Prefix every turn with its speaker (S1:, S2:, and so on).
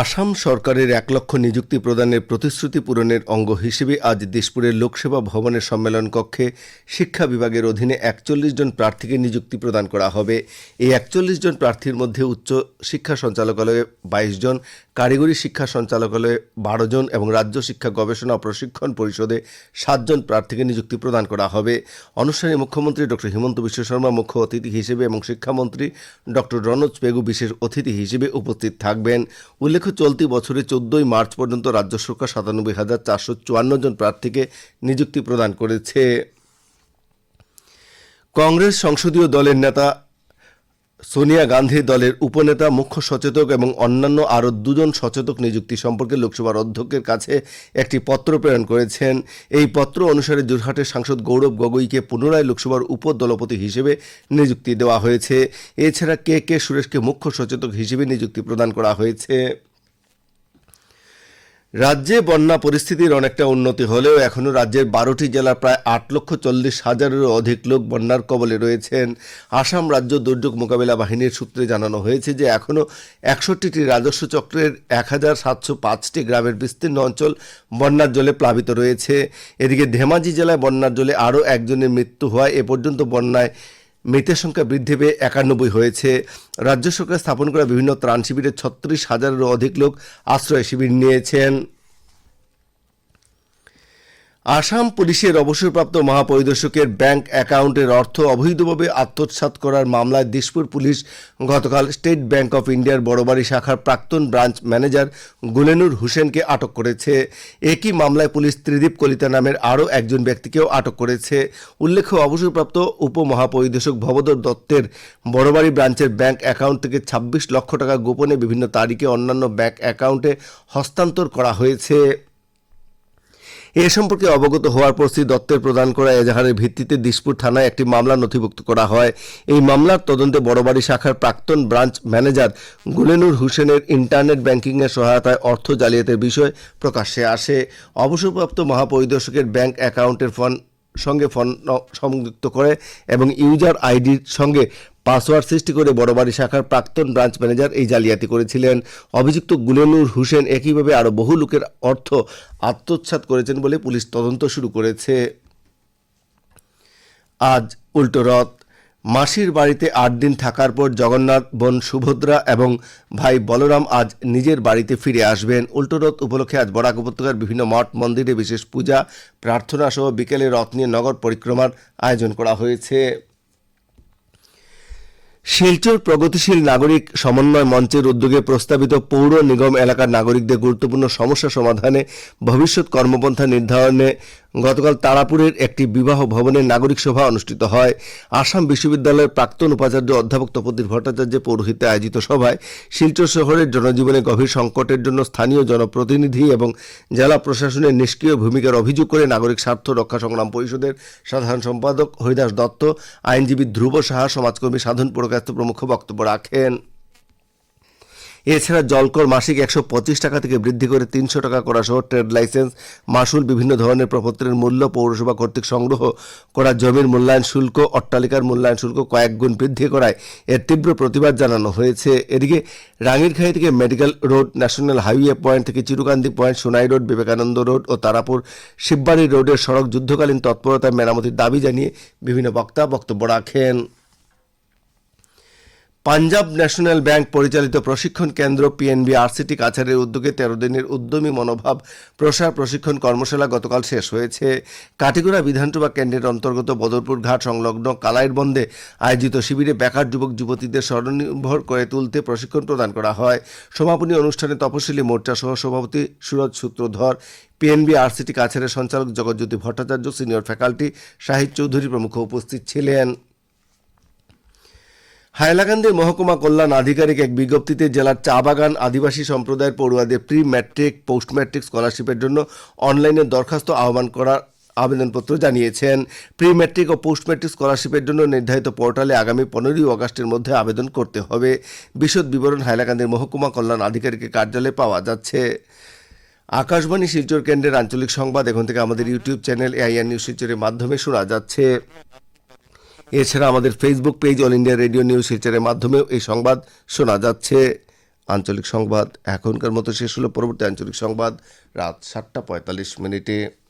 S1: আসাম সরকারের এক লক্ষ নিযুক্তি প্রদানের প্রতিশ্রুতি পূরণের অঙ্গ হিসেবে আজ দিসপুরের লোকসেবা ভবনের সম্মেলন কক্ষে শিক্ষা বিভাগের অধীনে একচল্লিশ জন প্রার্থীকে নিযুক্তি প্রদান করা হবে এই একচল্লিশ জন প্রার্থীর মধ্যে উচ্চ শিক্ষা সঞ্চালকালয়ে বাইশ জন কারিগরি শিক্ষা সঞ্চালকালয়ে বারো জন এবং রাজ্য শিক্ষা গবেষণা প্রশিক্ষণ পরিষদে সাতজন প্রার্থীকে নিযুক্তি প্রদান করা হবে অনুষ্ঠানে মুখ্যমন্ত্রী ডক্টর হিমন্ত বিশ্ব শর্মা মুখ্য অতিথি হিসেবে এবং শিক্ষামন্ত্রী ডক্টর রনোজ পেগু বিশেষ অতিথি হিসেবে উপস্থিত থাকবেন উল্লেখ উল্লেখ্য চলতি বছরে চোদ্দই মার্চ পর্যন্ত রাজ্য সরকার সাতানব্বই হাজার চারশো চুয়ান্ন জন প্রার্থীকে নিযুক্তি প্রদান করেছে কংগ্রেস সংসদীয় দলের নেতা সোনিয়া গান্ধী দলের উপনেতা মুখ্য সচেতক এবং অন্যান্য আরও দুজন সচেতক নিযুক্তি সম্পর্কে লোকসভার অধ্যক্ষের কাছে একটি পত্র প্রেরণ করেছেন এই পত্র অনুসারে যোরহাটের সাংসদ গৌরব গগৈকে পুনরায় লোকসভার উপদলপতি হিসেবে নিযুক্তি দেওয়া হয়েছে এছাড়া কে কে সুরেশকে মুখ্য সচেতক হিসেবে নিযুক্তি প্রদান করা হয়েছে রাজ্যে বন্যা পরিস্থিতির অনেকটা উন্নতি হলেও এখনও রাজ্যের বারোটি জেলার প্রায় আট লক্ষ চল্লিশ হাজারেরও অধিক লোক বন্যার কবলে রয়েছেন আসাম রাজ্য দুর্যোগ মোকাবিলা বাহিনীর সূত্রে জানানো হয়েছে যে এখনও একষট্টিটি রাজস্ব চক্রের এক হাজার সাতশো পাঁচটি গ্রামের বিস্তীর্ণ অঞ্চল বন্যার জলে প্লাবিত রয়েছে এদিকে ধেমাজি জেলায় বন্যার জলে আরও একজনের মৃত্যু হওয়ায় এ পর্যন্ত বন্যায় মৃতের সংখ্যা বৃদ্ধি পেয়ে একানব্বই হয়েছে রাজ্য সরকার স্থাপন করা বিভিন্ন ত্রাণ শিবিরে ছত্রিশ হাজারেরও অধিক লোক আশ্রয় শিবির নিয়েছেন আসাম পুলিশের অবসরপ্রাপ্ত মহাপরিদর্শকের ব্যাংক অ্যাকাউন্টের অর্থ অবৈধভাবে আত্মসাৎ করার মামলায় দিশপুর পুলিশ গতকাল স্টেট ব্যাংক অফ ইন্ডিয়ার বড়বাড়ি শাখার প্রাক্তন ব্রাঞ্চ ম্যানেজার গুলেনুর হোসেনকে আটক করেছে একই মামলায় পুলিশ ত্রিদীপ কলিতা নামের আরও একজন ব্যক্তিকেও আটক করেছে উল্লেখ্য অবসরপ্রাপ্ত উপমহাপরিদর্শক ভবদর দত্তের বড়বাড়ি ব্রাঞ্চের ব্যাংক অ্যাকাউন্ট থেকে ২৬ লক্ষ টাকা গোপনে বিভিন্ন তারিখে অন্যান্য ব্যাংক অ্যাকাউন্টে হস্তান্তর করা হয়েছে এ সম্পর্কে অবগত হওয়ার পর শ্রী দত্তের প্রদান করা এজাহারের ভিত্তিতে দিসপুর থানায় একটি মামলা নথিভুক্ত করা হয় এই মামলার তদন্তে বড়বাড়ি শাখার প্রাক্তন ব্রাঞ্চ ম্যানেজার গুলেনুর হোসেনের ইন্টারনেট ব্যাংকিংয়ের সহায়তায় অর্থ জালিয়াতের বিষয় প্রকাশ্যে আসে অবসরপ্রাপ্ত মহাপরিদর্শকের ব্যাংক অ্যাকাউন্টের ফোন সঙ্গে ফোন সংযুক্ত করে এবং ইউজার আইডির সঙ্গে পাসওয়ার্ড সৃষ্টি করে বড়বাড়ি শাখার প্রাক্তন ব্রাঞ্চ ম্যানেজার এই জালিয়াতি করেছিলেন অভিযুক্ত গুলেনুর হুসেন একইভাবে আরও বহু লোকের অর্থ আত্মসাৎ করেছেন বলে পুলিশ তদন্ত শুরু করেছে আজ উল্টো রথ মাসির বাড়িতে আট দিন থাকার পর জগন্নাথ বোন সুভদ্রা এবং ভাই বলরাম আজ নিজের বাড়িতে ফিরে আসবেন উল্টোরথ উপলক্ষে আজ বরাক উপত্যকার বিভিন্ন মঠ মন্দিরে বিশেষ পূজা প্রার্থনা সহ বিকেলে রথ নিয়ে নগর পরিক্রমার আয়োজন করা হয়েছে শিলচর প্রগতিশীল নাগরিক সমন্বয় মঞ্চের উদ্যোগে প্রস্তাবিত পৌর নিগম এলাকার নাগরিকদের গুরুত্বপূর্ণ সমস্যা সমাধানে ভবিষ্যৎ কর্মপন্থা নির্ধারণে গতকাল তারাপুরের একটি বিবাহ ভবনে নাগরিক সভা অনুষ্ঠিত হয় আসাম বিশ্ববিদ্যালয়ের প্রাক্তন উপাচার্য অধ্যাপক তপতির ভট্টাচার্যের পৌরোহিত্যে আয়োজিত সভায় শিলচর শহরের জনজীবনে গভীর সংকটের জন্য স্থানীয় জনপ্রতিনিধি এবং জেলা প্রশাসনের নিষ্ক্রিয় ভূমিকার অভিযোগ করে নাগরিক স্বার্থ রক্ষা সংগ্রাম পরিষদের সাধারণ সম্পাদক হরিদাস দত্ত আইনজীবী ধ্রুব সাহা সমাজকর্মী সাধন পুরকাস্ত প্রমুখ বক্তব্য রাখেন এছাড়া জলকর মাসিক একশো পঁচিশ টাকা থেকে বৃদ্ধি করে তিনশো টাকা করা সহ ট্রেড লাইসেন্স মাসুল বিভিন্ন ধরনের প্রপত্রের মূল্য পৌরসভা কর্তৃক সংগ্রহ করা জমির মূল্যায়ন শুল্ক অট্টালিকার মূল্যায়ন শুল্ক কয়েক গুণ বৃদ্ধি করায় এর তীব্র প্রতিবাদ জানানো হয়েছে এদিকে রাঙিরখাই থেকে medical road national highway point থেকে Chirukandi point Sonai road Vivekananda road ও তারাপুর শিববাড়ি রোডের সড়ক যুদ্ধকালীন তৎপরতায় মেরামতির দাবি জানিয়ে বিভিন্ন বক্তা বক্তব্য রাখেন পাঞ্জাব ন্যাশনাল ব্যাংক পরিচালিত প্রশিক্ষণ কেন্দ্র পিএনবি আরসিটি কাছাড়ের উদ্যোগে তেরো দিনের উদ্যমী মনোভাব প্রসার প্রশিক্ষণ কর্মশালা গতকাল শেষ হয়েছে কাটিগুড়া বিধানসভা কেন্দ্রের অন্তর্গত বদরপুর ঘাট সংলগ্ন কালাইর বন্দে আয়োজিত শিবিরে বেকার যুবক যুবতীদের স্বনির্ভর করে তুলতে প্রশিক্ষণ প্রদান করা হয় সমাপনী অনুষ্ঠানে তপশিলি মোর্চা সহ সভাপতি সুরজ সূত্রধর পিএনবি আরসিটি কাছাড়ের সঞ্চালক জগজ্যোতি ভট্টাচার্য সিনিয়র ফ্যাকাল্টি শাহিদ চৌধুরী প্রমুখ উপস্থিত ছিলেন হাইলাকান্দির মহকুমা কল্যাণ আধিকারিক এক বিজ্ঞপ্তিতে জেলার চা বাগান আদিবাসী সম্প্রদায়ের পড়ুয়াদের প্রি ম্যাট্রিক পোস্ট ম্যাট্রিক স্কলারশিপের জন্য অনলাইনে দরখাস্ত আহ্বান করার আবেদনপত্র জানিয়েছেন প্রি ম্যাট্রিক ও পোস্ট ম্যাট্রিক স্কলারশিপের জন্য নির্ধারিত পোর্টালে আগামী পনেরোই অগাস্টের মধ্যে আবেদন করতে হবে বিশদ বিবরণ হাইলাকান্দির মহকুমা কল্যাণ আধিকারিকের কার্যালয়ে পাওয়া যাচ্ছে আকাশবাণী শিলচর কেন্দ্রের আঞ্চলিক সংবাদ এখন থেকে আমাদের ইউটিউব চ্যানেল এআইআর নিউজ শিলচরের মাধ্যমে শোনা যাচ্ছে এছাড়া আমাদের Facebook page all India radio news শিলচরের মাধ্যমেও এই সংবাদ শোনা যাচ্ছে আঞ্চলিক সংবাদ এখনকার মতো শেষ হলো পরবর্তী আঞ্চলিক সংবাদ রাত সাতটা পঁয়তাল্লিশ মিনিটে